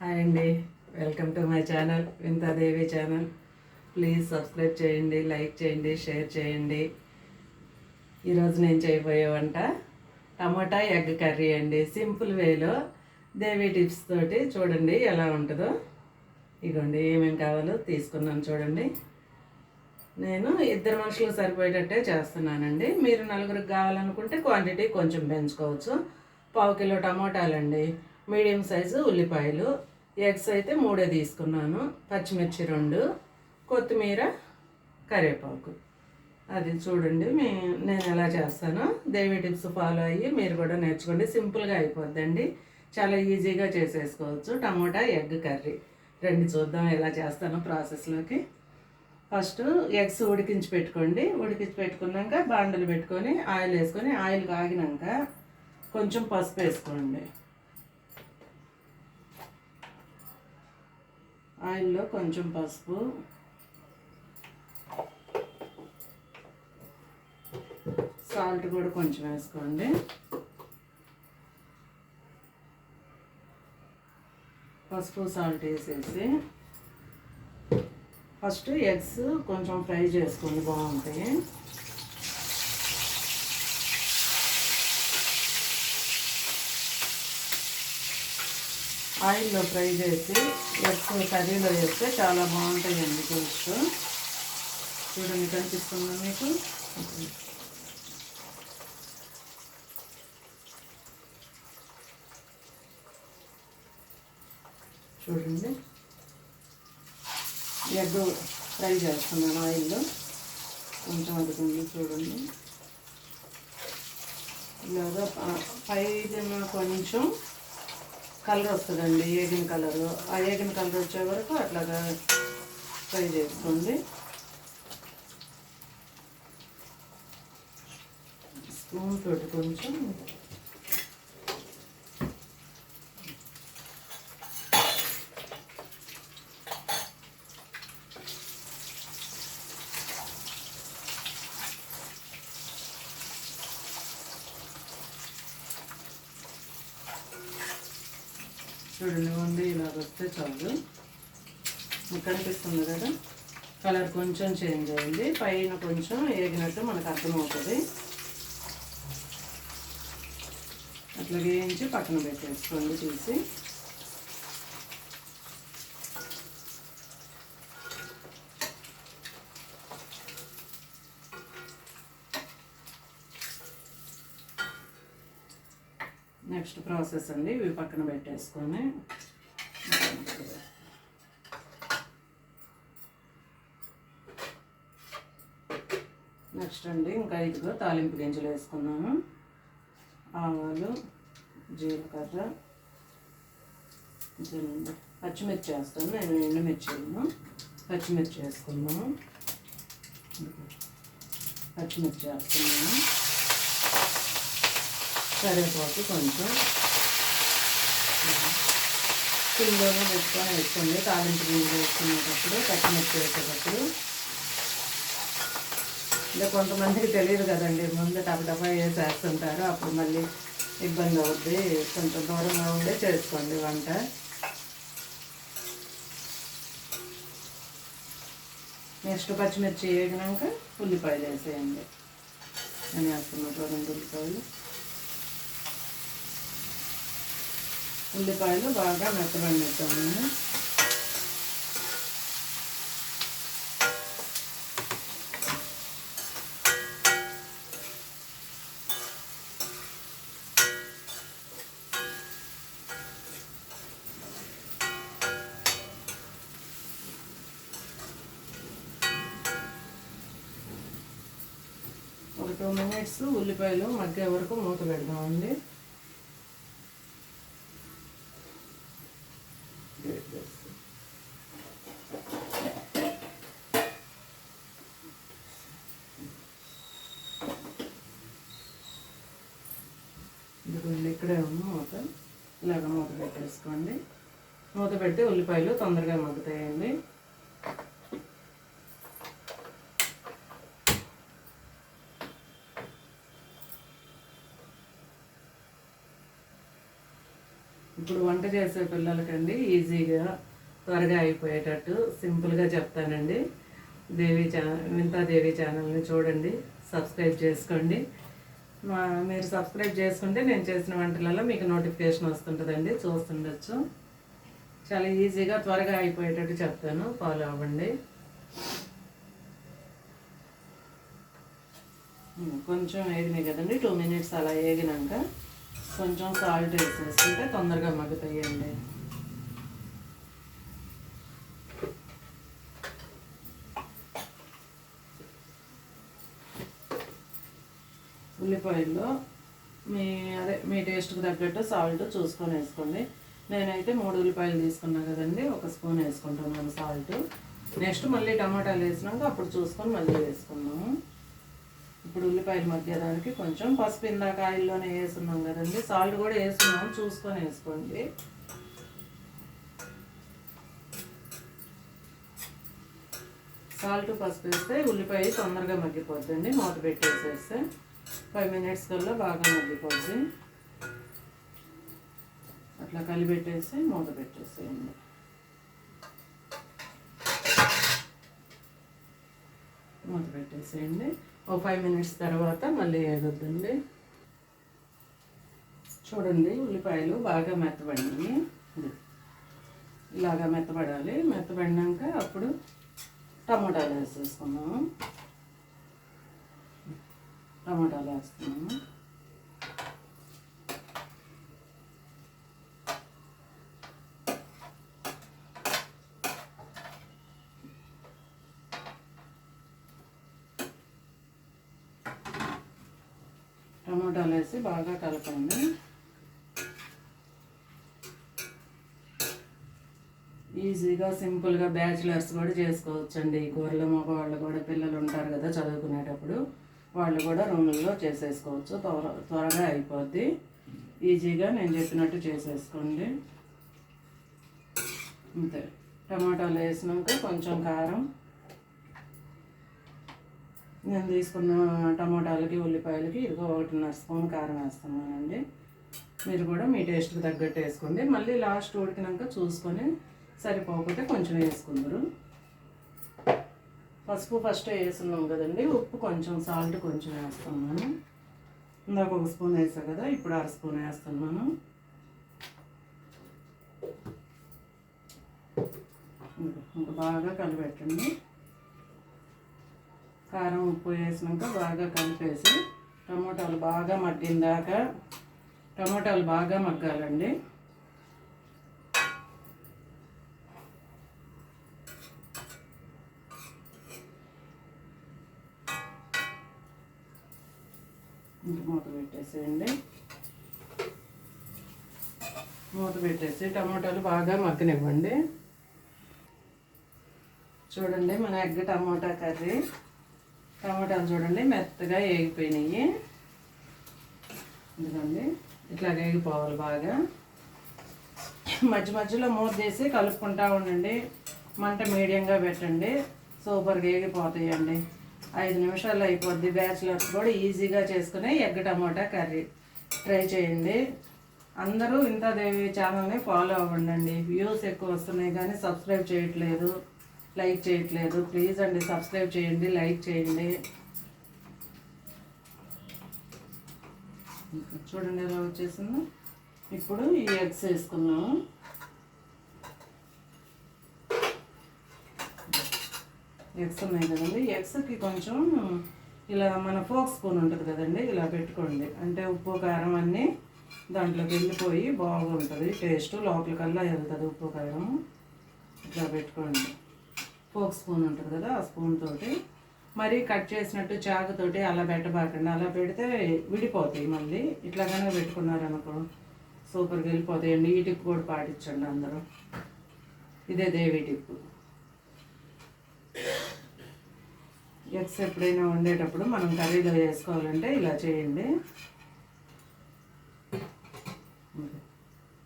Hi అండి. Welcome to my channel Vinthadevi channel. Please subscribe చేయండి like చేయండి షేర్ చేయండి. ఈరోజు నేను చేయబోయే వంట టమాటా ఎగ్ కర్రీ అండి. సింపుల్ వేలో దేవి టిప్స్ తోటి చూడండి ఎలా ఉంటుందో. ఇగోండి ఏమేమి కావాలో తీసుకున్నాను చూడండి. నేను ఇద్దరు మనుషులు సరిపోయేటట్టే చేస్తున్నానండి. మీరు నలుగురికి కావాలనుకుంటే క్వాంటిటీ కొంచెం పెంచుకోవచ్చు. పావు కిలో టమోటాలండి. మీడియం సైజు ఉల్లిపాయలు. ఎగ్స్ అయితే మూడే తీసుకున్నాను. పచ్చిమిర్చి రెండు కొత్తిమీర కరివేపాకు. అది చూడండి మీ నేను ఎలా చేస్తానో. దేవి టిప్స్ ఫాలో అయ్యి మీరు కూడా నేర్చుకోండి. సింపుల్గా అయిపోద్దండి. చాలా ఈజీగా చేసేసుకోవచ్చు. Tomato egg curry. రెండు చూద్దాం ఎలా చేస్తానో ప్రాసెస్లోకి. ఫస్ట్ ఎగ్స్ ఉడికించి పెట్టుకోండి. ఉడికించి పెట్టుకున్నాక బాండలు పెట్టుకొని ఆయిల్ వేసుకొని ఆయిల్ కాగినాక కొంచెం పసుపు వేసుకోండి. ఆయిల్లో కొంచెం పసుపు. సాల్ట్ కూడా కొంచెం వేసుకోండి. పసుపు సాల్ట్ వేసేసి. ఫస్ట్ ఎగ్స్ కొంచెం ఫ్రై చేసుకోండి బాగుంటాయి. ఆయిల్లో ఫ్రై చేసి ఎక్కువ కర్రీలో వేస్తే చాలా బాగుంటాయండి టేస్ట్. చూడండి కనిపిస్తుందా మీకు? చూడండి. ఎగ్ ఫ్రై చేస్తున్నాను ఆయిల్లో. కొంచెం అదుకుంది చూడండి. ఇలాగా ప- పైన కొంచెం కలర్ వస్తుందండి ఏగిన కలరు. ఆ ఏగిన కలర్ వచ్చే వరకు అట్లాగా ఫ్రై చేసుకోండి. స్పూన్ తోటి కొంచెం చూడండి ఉంది ఇలా వస్తే చాలు. కనిపిస్తుంది కదా? కలర్ కొంచెం చేంజ్ అయింది. పైన కొంచెం ఏగినట్టు మనకు అర్థమవుతుంది. అట్లా వేయించి పక్కన పెట్టేసుకోండి తీసి నెక్స్ట్ ప్రాసెస్ అండి ఇవి పక్కన పెట్టేసుకొని. నెక్స్ట్ అండి ఇంకా ఇదిగో తాలింపు గింజలు వేసుకున్నాము. ఆవాలు జీలకర్ర పచ్చిమిర్చి వేస్తాను నేను ఎండుమిర్చి వేయను. పచ్చిమిర్చి వేసుకున్నాము. పచ్చిమిర్చి వేస్తున్నాము కరివేపాకు కొంచెం. సిమ్లోనే పెట్టుకొని వేసుకోండి. తాలింపు గింజలు వేసుకునేటప్పుడు పచ్చిమిర్చి వేసేటప్పుడు. అంటే కొంతమందికి తెలియదు కదండి ముందు టప వేసేస్తుంటారు. అప్పుడు మళ్ళీ ఇబ్బంది అవుద్ది. కొంచెం దూరంగా ఉండే చేసుకోండి వంట. నెక్స్ట్ పచ్చిమిర్చి వేగినాక ఉల్లిపాయలు వేసేయండి. నేను వేస్తున్నప్పుడు రెండు ఉల్లిపాయలు. ఉల్లిపాయలు బాగా మెత్తబడినిద్దాము ఒక టూ మినిట్స్ ఉల్లిపాయలు మగ్గే వరకు మూత పెడదామండి. ఇదిగోండి ఇక్కడే ఉంది మూత. ఇలాగ మూత పెట్టేసుకోండి. మూత పెట్టి ఉల్లిపాయలు తొందరగా మగ్గుతాయండి. ఇప్పుడు వంట చేసే పిల్లలకండి ఈజీగా త్వరగా అయిపోయేటట్టు సింపుల్గా చెప్తానండి. దేవి ఛానల్ వింతా దేవి ఛానల్ని చూడండి సబ్స్క్రైబ్ చేసుకోండి. మా మీరు సబ్స్క్రైబ్ చేసుకుంటే నేను చేసిన వంటలలో మీకు నోటిఫికేషన్ వస్తుంటుందండి చూస్తుండొచ్చు. చాలా ఈజీగా త్వరగా అయిపోయేటట్టు చెప్తాను ఫాలో అవ్వండి. కొంచెం వేగినాయి కదండి టూ మినిట్స్ అలా వేగినాక కొంచెం సాల్ట్ వేసేసుకుంటే తొందరగా మగ్గుతాయండి. ఉల్లిపాయల్లో మీ అదే మీ టేస్ట్కి తగ్గట్టు సాల్ట్ చూసుకొని వేసుకోండి. నేనైతే మూడు ఉల్లిపాయలు తీసుకున్నా కదండి ఒక స్పూన్ వేసుకుంటున్నాను సాల్ట్ నెక్స్ట్ మళ్ళీ టమాటాలు వేసినాక అప్పుడు చూసుకొని మళ్ళీ వేసుకున్నాము ఉల్లిపాయలు దానికి కొంచెం పసుపు ఇందాక ఆయిల్లోనే వేసున్నాం కదండి. సాల్ట్ కూడా వేసున్నాం. చూసుకొని వేసుకోండి. సాల్ట్ పసుపు వేస్తే ఉల్లిపాయ తొందరగా మగ్గిపోద్దండి. మూత పెట్టేసేస్తే ఫైవ్ మినిట్స్ కల్లా బాగా మగ్గిపోద్ది. అట్లా కలిపెట్టేసి మూత పెట్టేసేయండి. మూత పెట్టేసేయండి. ఒక ఫైవ్ మినిట్స్ తర్వాత మళ్ళీ వేయొద్దండి చూడండి ఉల్లిపాయలు బాగా మెత్తబడినాయి. ఇలాగా మెత్తబడాలి. మెత్తబడినాక అప్పుడు టమాటాలు వేసేసుకున్నాము టమాటాలు వేస్తున్నాము. టమాటాలు వేసి బాగా కలపండి ఈజీగా సింపుల్గా బ్యాచిలర్స్ కూడా చేసుకోవచ్చండి. ఈ కూరలు మగవాళ్ళు కూడా పిల్లలు ఉంటారు కదా చదువుకునేటప్పుడు. వాళ్ళు కూడా రూముల్లో చేసేసుకోవచ్చు. త్వర త్వరగా అయిపోద్ది. ఈజీగా నేను చెప్పినట్టు చేసేసుకోండి. అంతే. టమాటాలు వేసినాక కొంచెం కారం. నేను తీసుకున్న టమాటాలకి ఉల్లిపాయలకి ఇదిగో ఒకటిన్నర స్పూన్ కారం వేస్తున్నానండి. మీరు కూడా మీ టేస్ట్కి తగ్గట్టు వేసుకోండి. మళ్ళీ లాస్ట్ ఉడికినాక చూసుకొని సరిపోకపోతే కొంచెం వేసుకుందరు. పసుపు ఫస్ట్ వేసున్నాం కదండి. ఉప్పు కొంచెం సాల్ట్ కొంచెం వేస్తున్నాను. ఇందాక ఒక స్పూన్ వేసా కదా ఇప్పుడు అర స్పూన్ వేస్తున్నాను. ఇంకా బాగా కలిపెట్టండి కారం ఉప్పు వేసినాక బాగా కలిపేసి టమోటాలు బాగా మగ్గిందాక టమోటాలు బాగా మగ్గాలండి. మూత పెట్టేసేయండి. మూత పెట్టేసి టమాటాలు బాగా మగ్గనివ్వండి. చూడండి మన ఎగ్ టమాటా కర్రీ. టమాటాలు చూడండి మెత్తగా వేగిపోయినాయి ఎందుకండి ఇట్లా వేగిపోవాలి బాగా. మధ్య మధ్యలో మూత తీసి కలుపుకుంటా ఉండండి. మంట మీడియంగా పెట్టండి. సూపర్గా వేగిపోతాయండి ఐదు నిమిషాలు అయిపోద్ది బ్యాచిలర్స్ కూడా ఈజీగా చేసుకునే ఎగ్ టమాటా కర్రీ. ట్రై చేయండి. అందరూ ఇంతదేవి ఛానల్ని ఫాలో అవ్వండి వ్యూస్ ఎక్కువ వస్తున్నాయి కానీ సబ్స్క్రైబ్ చేయట్లేదు. లైక్ చేయట్లేదు. ప్లీజ్ అండి సబ్స్క్రైబ్ చేయండి లైక్ చేయండి. చూడండి ఎలా వచ్చేసింది. ఇప్పుడు ఈ ఎగ్స్ వేసుకున్నాము ఎగ్స్ ఉన్నాయి కదండి. ఎగ్స్కి కొంచెం ఇలా మన ఫోక్ స్పూన్ ఉంటుంది కదండి ఇలా పెట్టుకోండి. అంటే ఉప్పు కారం అన్నీ దాంట్లోకి వెళ్ళిపోయి బాగుంటుంది. టేస్ట్ లోపలికల్లా వెళ్తుంది ఉప్పు కారం. ఇట్లా పెట్టుకోండి. ఫోక్ స్పూన్ ఉంటుంది కదా ఆ స్పూన్ తోటి. మరి కట్ చేసినట్టు చాకుతోటి అలా పెట్టబాకండి. అలా పెడితే విడిపోతాయి మళ్ళీ. ఇట్లాగానే పెట్టుకున్నారనుకో సూపర్గా వెళ్ళిపోతాయండి ఈ టిప్ కూడా పాటించండి అందరూ. ఇదే దేవి టిప్ ఎగ్స్ ఎప్పుడైనా వండేటప్పుడు మనం కర్రీలో వేసుకోవాలంటే ఇలా చేయండి.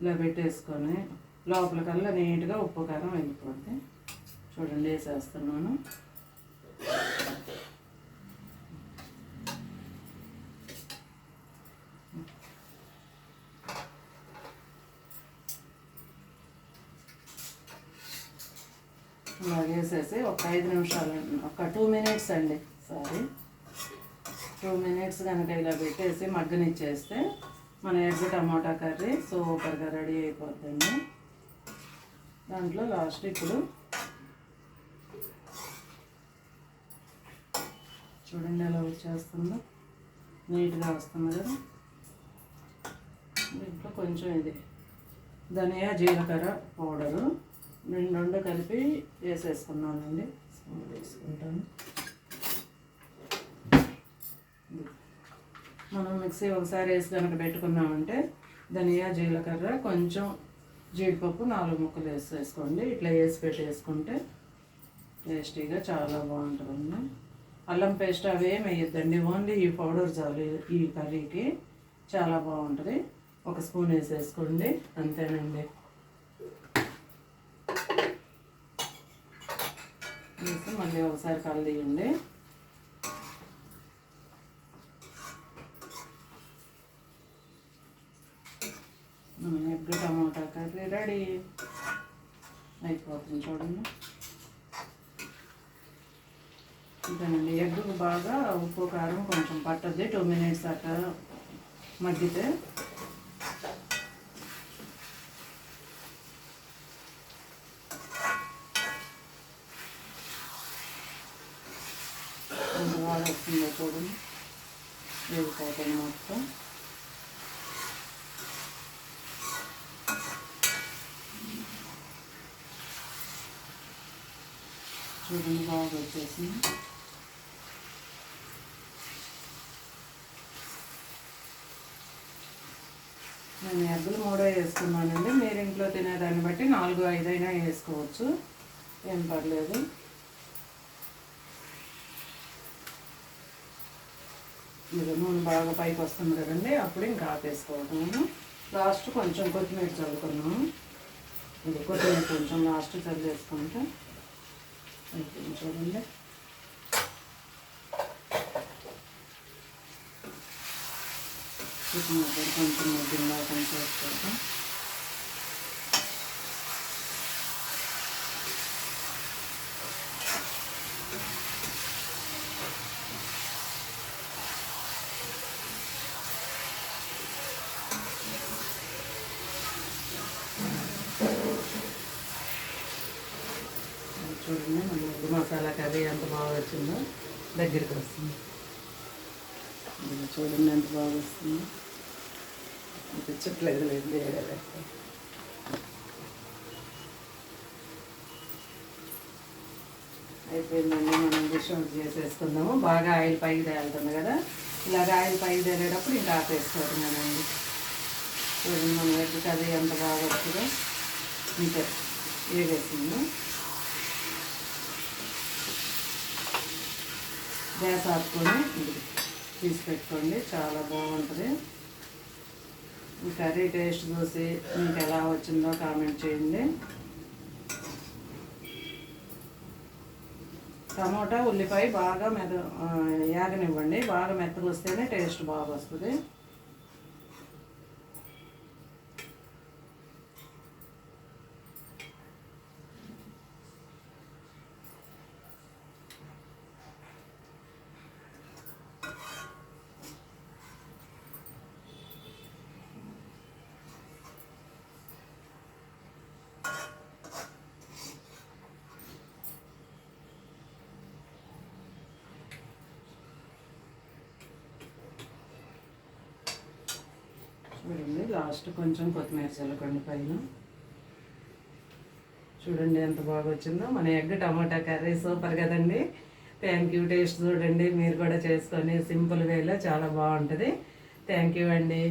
ఇలా పెట్టేసుకొని లోపలికల్లా నీట్గా ఉప్పు కారం వెళ్ళిపోద్ది చూడండి వేసేస్తున్నాను. వేసేసి ఒక ఐదు నిమిషాలు ఒక టూ మినిట్స్ అండి సారీ. టూ మినిట్స్ కనుక ఇలా పెట్టేసి మగ్గనిచ్చేస్తే మన ఎగ్ టమాటా కర్రీ సూపర్గా రెడీ అయిపోతుంది దాంట్లో లాస్ట్ ఇప్పుడు చూడండి ఎలా వచ్చేస్తుందో. నీట్గా వస్తుంది కదా. దీంట్లో కొంచెం ఇది ధనియా జీలకర్ర పౌడరు. నేను రెండు కలిపి వేసేసుకున్నానండి స్పూన్ తీసుకుంటాను మనం మిక్సీ ఒకసారి వేసి కనుక పెట్టుకున్నామంటే ధనియా జీలకర్ర కొంచెం జీడిపప్పు నాలుగు ముక్కలు వేసేసుకోండి. ఇట్లా వేసి పెట్టేసుకుంటే టేస్టీగా చాలా బాగుంటుందండి. అల్లం పేస్ట్ అవి ఏమి వేయద్దండి. ఓన్లీ ఈ పౌడర్ చాలు ఈ కర్రీకి. చాలా బాగుంటుంది. ఒక స్పూన్ వేసేసుకోండి. అంతేనండి. వేసి మళ్ళీ ఒకసారి కలదీయండి. Egg tomato curry ready? అయిపోతుంది చూడండి. ఇంతేనండి ఎగ్ బాగా ఉప్పు కారం కొంచెం పట్టద్ది. టూ మినిట్స్ అట్లా మగ్గితే. ఎంత బాగా వేగిపోతుంది మొత్తం. చూడండి బాగా వచ్చేసింది. నేను ఎగ్గులు మూడో వేసుకున్నానండి. మీరు ఇంట్లో తినేదాన్ని బట్టి నాలుగు ఐదైనా వేసుకోవచ్చు. ఏం పర్లేదు. మీరు నూనె బాగా పైకి వస్తుంది కదండి. అప్పుడు ఇంకా ఆపేసుకోవటము లాస్ట్ కొంచెం కొత్తిమీర చల్లుకున్నాము ఇది కొత్తిమీర కొంచెం లాస్ట్ చల్లేసుకుంటే చూడండి. కొత్తిమీర కూడా కొంచెం ముద్దుగా కొంచెం వేసుకుంటాం చూడండి మన ఎగ్ మసాలా కర్రీ ఎంత బాగా వచ్చిందో దగ్గరికి వస్తుంది ఇది చూడండి ఎంత బాగా వస్తుందో అనిపించట్లేదు లేదు అయిపోయిందండి మనం డిష్ అవుట్ చేసేసుకుందాము. బాగా ఆయిల్ పైకి తేలుతుంది కదా. ఇలాగ ఆయిల్ పైకి తేలేటప్పుడు ఇంకా ఆపేసుకోవటమేనండి. చూడండి మన ఎగ్ కర్రీ ఎంత బాగా వస్తుందో ఇంకా వేగేసింది గ్యాస్ ఆపుకొని తీసుకెట్టుకోండి తీసి పెట్టుకోండి చాలా బాగుంటుంది. ఈ కర్రీ టేస్ట్ చూసి మీకు ఎలా వచ్చిందో కామెంట్ చేయండి. టమోటా ఉల్లిపాయ బాగా మెద యాగనివ్వండి. బాగా మెత్తగా వస్తేనే టేస్ట్ బాగా వస్తుంది. చూడండి లాస్ట్ కొంచెం కొత్తిమీర చల్లకండి పైన. చూడండి ఎంత బాగా వచ్చిందో. మన ఎగ్ టమాటా కర్రీ సూపర్ కదండి. థ్యాంక్ యూ టేస్ట్ చూడండి. మీరు కూడా చేసుకొని సింపుల్ వేలో చాలా బాగుంటుంది. థ్యాంక్ యూ అండి.